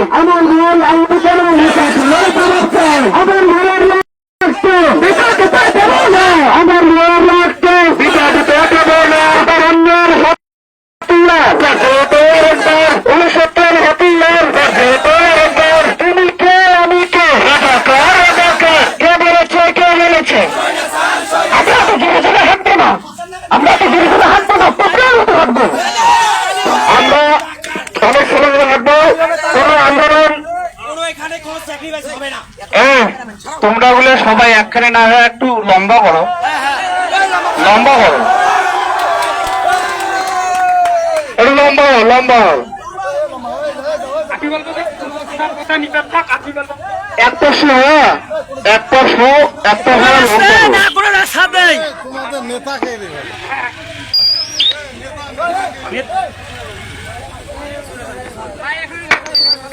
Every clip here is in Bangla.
আমার ঘর লাইনে কেন আমার ঘরের না। আমার পাঠাবো না। আমার অন্যের উনসত্তর হাতিয়ার তুমি কে? আমি কে? রাজাকার রাজাকার কে বলেছে? কে বলেছে? এখানে কোনো স্যাক্রিফাইস হবে না। তোমরা বলে সবাই একখানে না হয়ে একটু লম্বা করো। লম্বা করো। একটু লম্বা হও লম্বা হও। এক হ্যাঁ এক প্রশ্ন এক প্রশ্ন না কোনো রাস্তা নেই। তোমাদের নেতাকে দেবে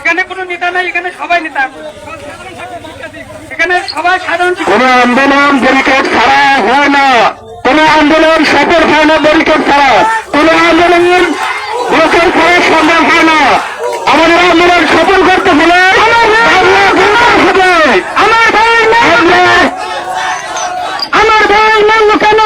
এখানে কোনো নেতা নাই এখানে সবাই নেতা। এখানে সবাই সাধারণ কোন আন্দোলন ব্যারিকেড ছাড়া হয় না। কোন আন্দোলন সফল হয় না ব্যারিকেড ছাড়া। কোন আন্দোলন ব্লকের ছাড়া সম্ভব হয় না। আমাদের আন্দোলন সফল করতে হলে আমার ভাই আমার ভাই কেন?